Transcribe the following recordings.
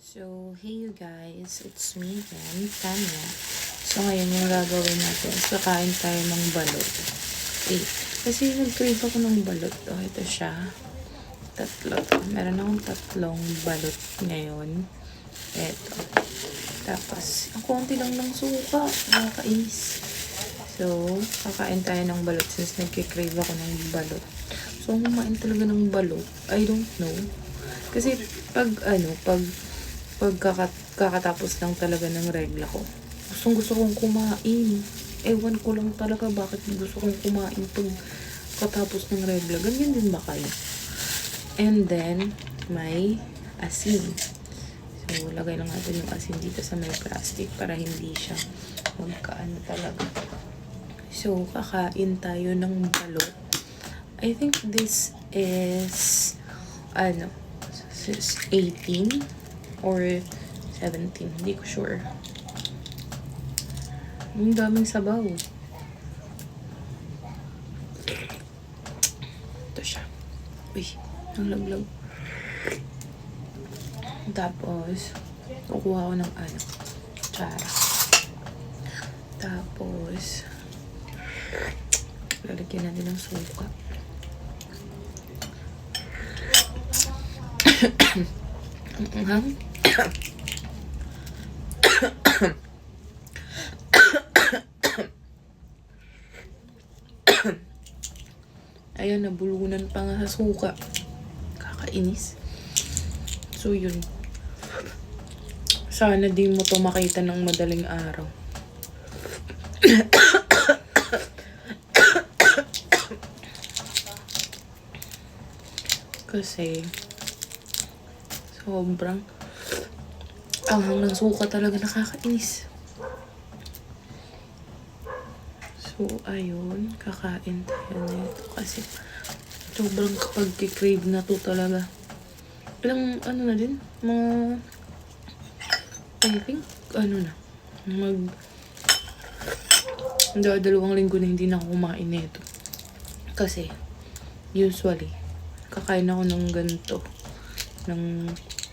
So, hey you guys, it's me again, Tanya. So, ngayon yung gagawin natin, kakain tayo ng balot. Wait, kasi nag-crave ako ng balot. Oh, ito siya. Tatlo to. Meron akong tatlong balot ngayon. Ito. Tapos, ang konti lang ng suka. Nakakainis. So, kakain tayo ng balot since nagkikrave ako ng balot. So, kumain talaga ng balot, I don't know. Kasi, pag, ano, pag, pag kakat- kakatapos lang talaga ng regla ko, gustong gusto kong kumain. Ewan ko lang talaga bakit gusto kong kumain pag katapos ng regla. Ganyan din ba kayo? And then, may asin. So, lagay lang natin yung asin dito sa may plastic para hindi siya magkaano talaga. So, kakain tayo ng balot. I think this is, ano, this is 18 or 17. Hindi ko sure. Ang daming sabaw. Ito siya. Uy, ang laglag. Tapos, kukuha ko ng ano, tsara. Tapos, lalagyan natin ng suka. Ang Ayan, nabulunan pa nga sa suka. Kakainis. So, yun. Sana di mo to makita ng madaling araw. Kasi, sobrang anghang ng suka talaga nakakainis. So, ayun, kakain tayo nito kasi sobrang kapag crave na to talaga. Ilang, ano na din, mga, I think, ano na, mag, dalawang linggo na hindi na ako kumain nito. Kasi, usually, kakain ako ng ganito, ng,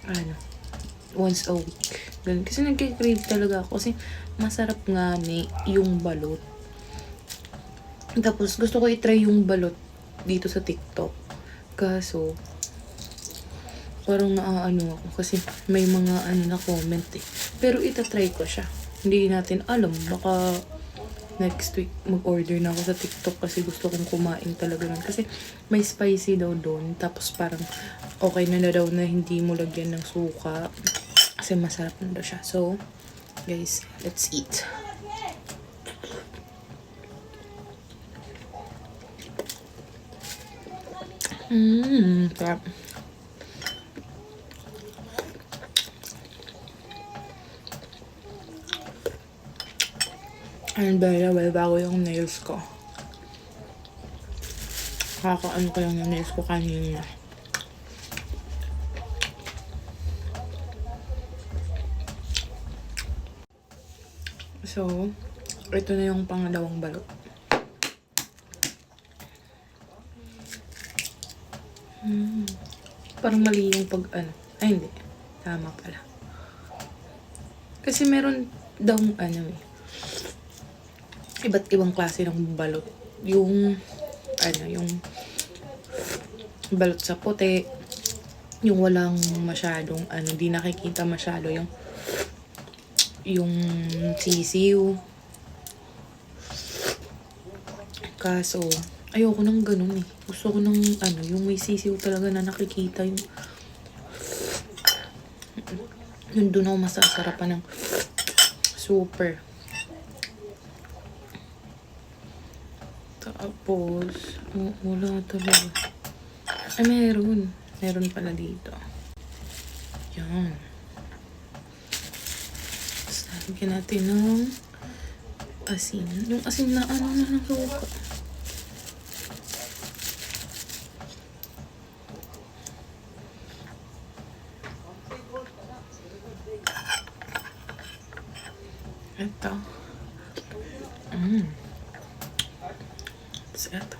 ano, once a week. Ganun. Kasi nagkikrave talaga ako. Kasi masarap nga ni yung balot. Tapos gusto ko itry yung balot dito sa TikTok. Kaso, parang naaano ako kasi may mga ano na comment eh. Pero itatry ko siya. Hindi natin alam. Baka next week mag-order na ako sa TikTok kasi gusto kong kumain talaga nun. Kasi may spicy daw doon. Tapos parang okay na na daw na hindi mo lagyan ng suka. Kasi masarap na daw siya. So, guys, let's eat. Mmm, sarap. And by the way, bago yung nails ko. Kakaano ko yung nails ko kanina. So, ito na yung pangalawang balot. Hmm. Parang mali yung pag ano. Ay, hindi. Tama pala. Kasi meron daw ano eh. Iba't ibang klase ng balot. Yung ano, yung balot sa puti. Yung walang masyadong ano, di nakikita masyado yung yung sisiw. Kaso, ayoko nang ganun eh. Gusto ko nang ano, yung may sisiw talaga na nakikita yung yun doon ako masasarapan ng super. Tapos, oh, wala talaga. Ay, meron. Meron pala dito. Yan. Tapos, natin ng asin. Yung asin na ano na ng suka. Ito. Mm. Tapos ito.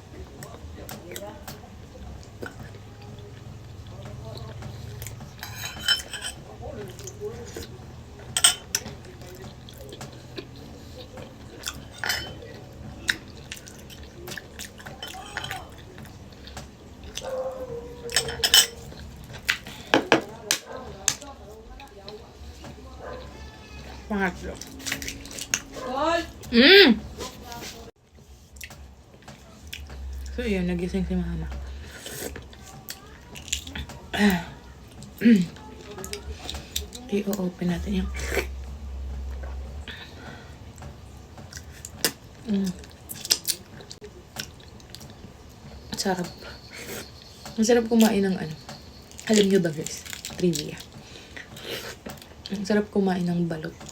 Pangatlo. Mm! So, yun. Nagising si mama. I-open natin yung... Mm. Sarap. Ang sarap kumain ng ano. Alam nyo ba guys? Trivia. Ang sarap kumain ng balot.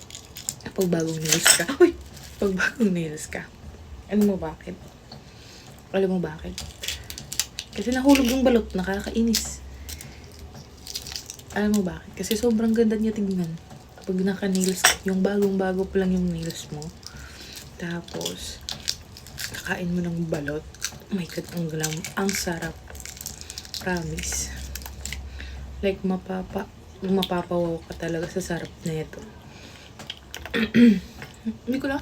Pag bagong nails ka. Uy! Pag bagong nails ka. Ano mo bakit? Alam mo bakit? Kasi nahulog yung balot. Nakakainis. Alam mo bakit? Kasi sobrang ganda niya tingnan. Pag naka-nails ka, yung bagong-bago pa lang yung nails mo. Tapos, kakain mo ng balot. Oh my God, ang glam. Ang sarap. Promise. Like, mapapa, mapapawaw ka talaga sa sarap na ito. hindi ko lang,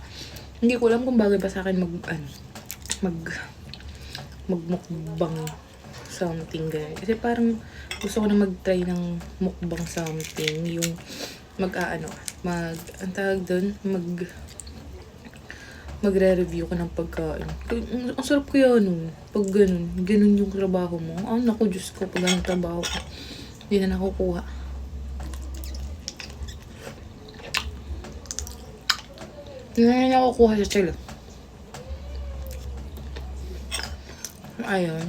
hindi ko alam kung bagay ba sa akin mag, ano, mag, magmukbang something ganyan. Kasi parang gusto ko na mag-try ng mukbang something. Yung mag-aano, mag, ang tawag doon, mag, magre-review ka ng pagkain. Ang sarap kaya nun. Pag ganun, ganun yung trabaho mo. Ah, naku, Diyos ko, pag ganun trabaho ko, hindi na nakukuha. Hindi na nakukuha sa chilo. Ayun.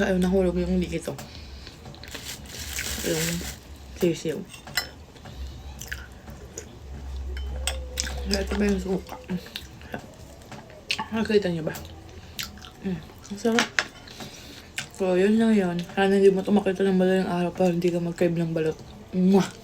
Ayun, nahulog yung dito. Yung sisiw. Ito ba yung suka? Nakikita niyo ba? Mm, ang sarap. So, yun lang yun. Sana hindi mo ito makita ng madaling araw para hindi ka mag-crave ng balot. Mwah!